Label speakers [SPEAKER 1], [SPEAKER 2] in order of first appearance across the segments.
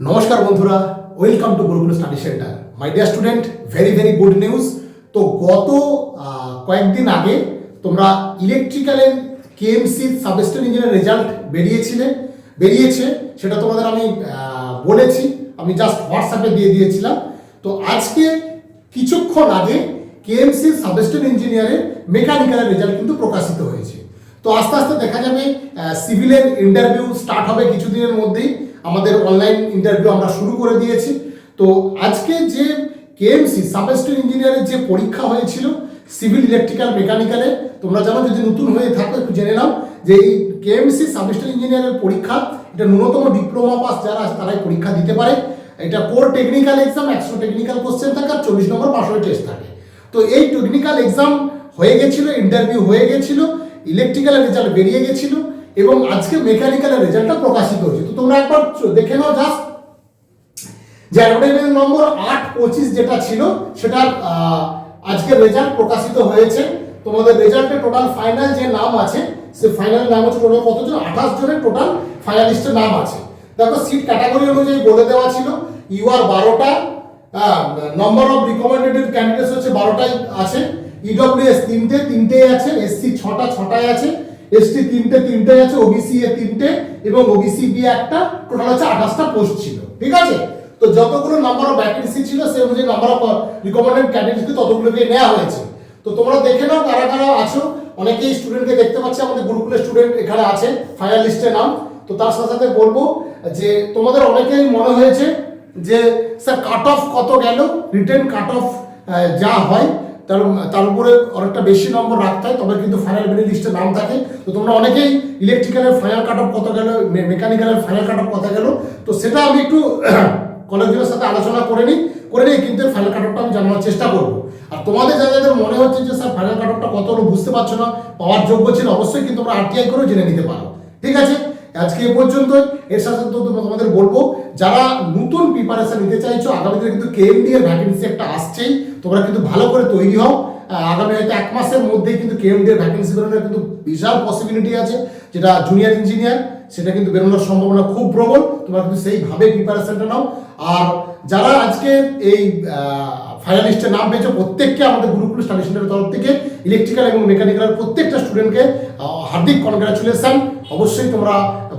[SPEAKER 1] নমস্কার বন্ধুরা welcome to Gurukul study centre my dear student very very good news তো গত কয়েকদিন আগে তোমরা ইলেকট্রিক্যালের কেএমসি সাবস্টেন ইঞ্জিনিয়ার রেজাল্ট বেরিয়েছিলে, বেরিয়েছে, সেটা তোমাদের আমি বলেছি, আমি জাস্ট হোয়াটসঅ্যাপে দিয়ে দিয়েছিলাম। তো আজকে কিছুক্ষণ আগে কেএমসি সাবস্টেন ইঞ্জিনিয়ারের মেকানিক্যালের রেজাল্ট কিন্তু প্রকাশিত হয়েছে। তো আস্তে আস্তে দেখা যাবে সিভিলের ইন্টারভিউ স্টার্ট হবে কিছুদিনের মধ্যেই। আমাদের অনলাইন ইন্টারভিউ আমরা শুরু করে দিয়েছি। তো আজকে যে কেএমসি সাবস্টেন ইঞ্জিনিয়ারের যে পরীক্ষা হয়েছিল সিভিল ইলেকট্রিক্যাল মেকানিক্যালে তোমরা জানো যদি নতুন হয়ে থাকো, একটু জেনে নাও যে এই কেএমসি সাবস্টেন ইঞ্জিনিয়ারের পরীক্ষা, এটা ন্যূনতম ডিপ্লোমা পাস যারা তারাই পরীক্ষা দিতে পারে। এটা কোর টেকনিক্যাল এক্সাম একশো টেকনিক্যাল কোশ্চেন থাকে আর চল্লিশ নম্বর পাঁচশো টেস্ট থাকে। তো এই টেকনিক্যাল এক্সাম হয়ে গেছিল ইন্টারভিউ হয়ে গেছিল ইলেকট্রিক্যাল রেজাল্ট বেরিয়ে গেছিল। এবং আজকে মেকানিক্যালের রেজাল্টটা প্রকাশিত হয়েছে। তো তোমরা একবার দেখে নাও জাস্ট যে অ্যাডভার্টাইজমেন্ট নম্বর আট পঁচিশ যেটা ছিল, সেটার আজকে রেজাল্ট প্রকাশিত হয়েছে। তোমাদের রেজাল্টে টোটাল ফাইনাল যে নাম আছে, সে ফাইনাল নাম হচ্ছে টোটাল কতজন আঠাশ জনের টোটাল ফাইনালিস্টের নাম আছে। দেখো সিট ক্যাটাগরি অনুযায়ী বলে দেওয়া ছিল ইউ আর বারোটা নম্বর অফ রিকমেন্ডেড ক্যান্ডিডেটস হচ্ছে বারোটাই আছে। ইডব্লিউএস তিনটে তিনটেই আছে এসসি ছটা, ছটায় আছে এসটি তিনটে তিনটে আছে ওবিসি এ তিনটে এবং ওবিসি বি একটা টোটাল হচ্ছে আঠাশটা পোস্ট ছিল, ঠিক আছে? তো যতগুলো নাম্বার অফ ভ্যাকেন্সি ছিল, সেই অনুযায়ী নাম্বার অফ রিকমেন্ডেড ক্যান্ডিডেটকে ততগুলোকে নেওয়া হয়েছে। তো তোমরা দেখে নাও কারা কারা আছো। অনেকেই স্টুডেন্টকে দেখতে পাচ্ছি, আমাদের গুরুকুলের স্টুডেন্ট এখানে আছে ফাইনাল লিস্টে নাম। তো তার সাথে সাথে বলব যে, তোমাদের অনেকেই মনে হয়েছে যে স্যার কাট অফ কত গেল? রিটার্ন কাট অফ যা হয়। তার তার উপরে অনেকটা বেশি নম্বর রাখতে হয়, তবে কিন্তু ফাইনাল মেরিট লিস্টে নাম থাকে। তো তোমরা অনেকেই ইলেকট্রিক্যালের ফাইনাল কাট অফ কত গেল মেকানিক্যালের ফাইনাল কাট অফ কত গেল। তো সেটা আমি একটু কলেজগুলোর সাথে আলোচনা করে নিই করে নিই কিন্তু ফাইনাল কাট অফটা আমি জানানোর চেষ্টা করব। আর তোমাদের যাদের মনে হচ্ছে যে, স্যার ফাইনাল কাট অফটা কত বুঝতে পারছ না, পাওয়ার যোগ্য ছিল, অবশ্যই কিন্তু তোমরা আরটিআই করেও জেনে নিতে পারো। ঠিক আছে? আজকে এ পর্যন্তই এর সাথে তোমাদের বলব, যারা নতুন প্রিপারেশন নিতে চাইছো আগামীতে কিন্তু কেএমডি এর ভ্যাকেন্সি একটা আসছেই, তোমরা কিন্তু ভালো করে তৈরি হও। আগামী হয়তো এক মাসের মধ্যেই কিন্তু কেএমডি এর ভ্যাকেন্সি বেরোনোর কিন্তু বিশাল পসিবিলিটি আছে, যেটা জুনিয়র ইঞ্জিনিয়ার সেটা কিন্তু বেরোনোর সম্ভাবনা খুব প্রবল, তোমরা কিন্তু সেইভাবে প্রিপারেশনটা নাও। আর যারা আজকে এই ফাইনালিস্টের নাম পেয়েছে প্রত্যেককে আমাদের গুরুকুল স্টাডি তরফ থেকে ইলেকট্রিক্যাল এবং মেকানিক্যাল প্রত্যেকটা স্টুডেন্টকে হার্দিক কনগ্রাচুলেশন অবশ্যই তোমরা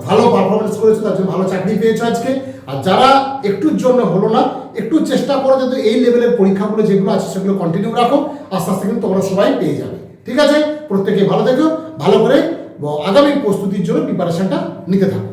[SPEAKER 1] ভালো পারফরমেন্স করেছ, তার জন্য ভালো চাকরি পেয়েছ আজকে। আর যারা একটুর জন্য হলো না, একটু চেষ্টা করো যাতে এই লেভেলের পরীক্ষাগুলো যেগুলো আছে, সেগুলো কন্টিনিউ রাখো, আস্তে আস্তে কিন্তু তোমরা সবাই পেয়ে যাবে। ঠিক আছে? প্রত্যেকে ভালো থেকো, ভালো করে আগামী প্রস্তুতির জন্য প্রিপারেশনটা নিতে থাকো।